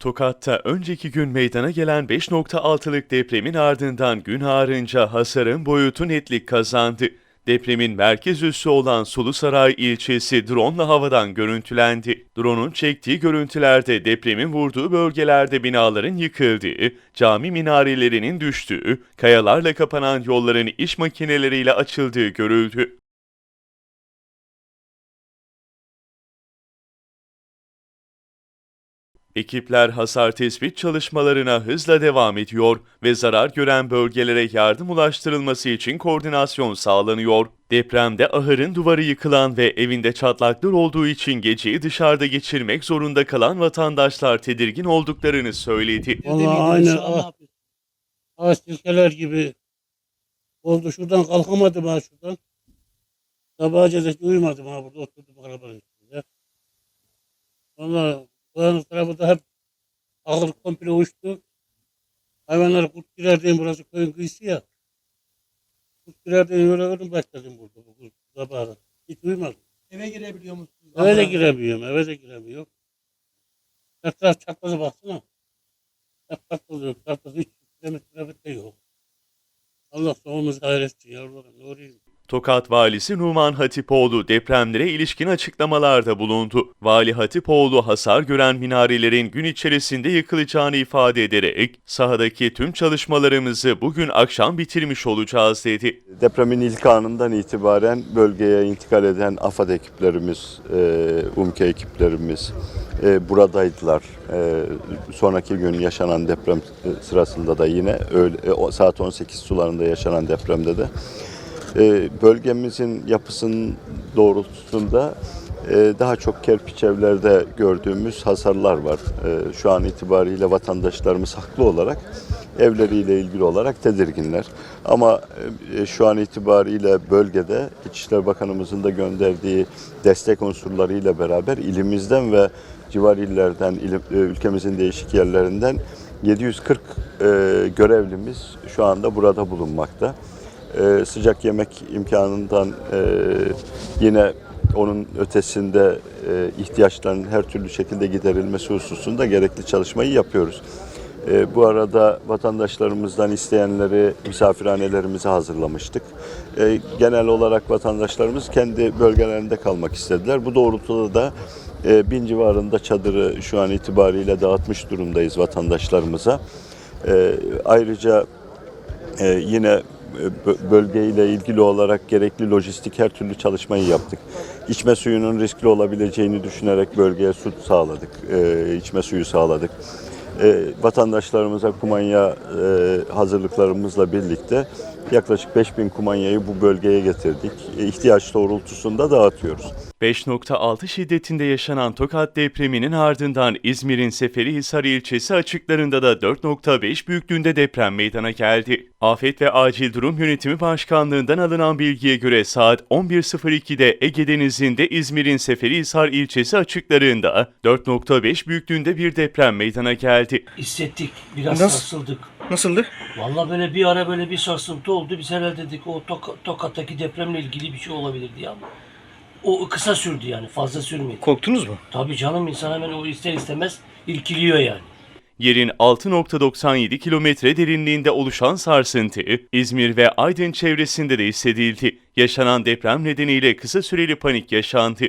Tokat'ta önceki gün meydana gelen 5.6'lık depremin ardından gün ağarınca hasarın boyutu netlik kazandı. Depremin merkez üssü olan Sulusaray ilçesi drone'la havadan görüntülendi. Drone'un çektiği görüntülerde depremin vurduğu bölgelerde binaların yıkıldığı, cami minarelerinin düştüğü, kayalarla kapanan yolların iş makineleriyle açıldığı görüldü. Ekipler hasar tespit çalışmalarına hızla devam ediyor ve zarar gören bölgelere yardım ulaştırılması için koordinasyon sağlanıyor. Depremde ahırın duvarı yıkılan ve evinde çatlaklar olduğu için geceyi dışarıda geçirmek zorunda kalan vatandaşlar tedirgin olduklarını söyledi. Vallahi aynı ah, ağaç silkeler gibi oldu. Şuradan kalkamadım ha şuradan. Sabaha kadar uyumadım ha burada oturdum arabanın üstünde. Vallahi buranın tarafı da hep ahır komple uçtu. Hayvanlar kurt girer diye burası köyün kıyısı ya. Kurt girer diye öyle ölüm başladım burada bu sabahda. Hiç uyumadım. Eve girebiliyor musunuz? Eve de giremiyorum, eve de giremiyorum. Etraf çatladı baksana. Hep çatlıyor, çatladı. Hiç kilometre yok. Allah sonumuzu hayretsin yavrularım. Ne orayım? Tokat Valisi Numan Hatipoğlu depremlere ilişkin açıklamalarda bulundu. Vali Hatipoğlu hasar gören minarelerin gün içerisinde yıkılacağını ifade ederek sahadaki tüm çalışmalarımızı bugün akşam bitirmiş olacağız dedi. Depremin ilk anından itibaren bölgeye intikal eden AFAD ekiplerimiz, e, UMKE ekiplerimiz e, buradaydılar. E, sonraki gün yaşanan deprem sırasında da yine öyle, saat 18 sularında yaşanan depremde de e, bölgemizin yapısının doğrultusunda e, daha çok kerpiç evlerde gördüğümüz hasarlar var. E, şu an itibariyle vatandaşlarımız haklı olarak evleriyle ilgili olarak tedirginler. Ama e, şu an itibariyle bölgede İçişleri Bakanımızın da gönderdiği destek unsurlarıyla beraber ilimizden ve civar illerden, ülkemizin değişik yerlerinden 740 e, görevlimiz şu anda burada bulunmakta. E, sıcak yemek imkanından e, yine onun ötesinde e, ihtiyaçların her türlü şekilde giderilmesi hususunda gerekli çalışmayı yapıyoruz. E, bu arada vatandaşlarımızdan isteyenleri misafirhanelerimize hazırlamıştık. Genel olarak vatandaşlarımız kendi bölgelerinde kalmak istediler. Bu doğrultuda da bin civarında çadırı şu an itibariyle dağıtmış durumdayız vatandaşlarımıza. Ayrıca ee, yine bölgeyle ilgili olarak gerekli lojistik her türlü çalışmayı yaptık. İçme suyunun riskli olabileceğini düşünerek bölgeye su sağladık, e, içme suyu sağladık. E, vatandaşlarımıza kumanya e, hazırlıklarımızla birlikte yaklaşık 5000 kumanyayı bu bölgeye getirdik. E, ihtiyaç doğrultusunda dağıtıyoruz. 5.6 şiddetinde yaşanan Tokat depreminin ardından İzmir'in Seferihisar ilçesi açıklarında da 4.5 büyüklüğünde deprem meydana geldi. Afet ve Acil Durum Yönetimi Başkanlığı'ndan alınan bilgiye göre saat 11.02'de Ege Denizi'nde İzmir'in Seferihisar ilçesi açıklarında 4.5 büyüklüğünde bir deprem meydana geldi. Hissettik. Biraz Nasıl? sarsıldık. Nasıldı? Vallahi böyle bir ara böyle bir sarsıntı oldu. Biz herhalde dedik o Tok- Tokat'taki depremle ilgili bir şey olabilir diye ama o kısa sürdü yani fazla sürmedi. Korktunuz mu? Tabii canım insan hemen o ister istemez irkiliyor yani. Yerin 6.97 kilometre derinliğinde oluşan sarsıntı, İzmir ve Aydın çevresinde de hissedildi. Yaşanan deprem nedeniyle kısa süreli panik yaşandı.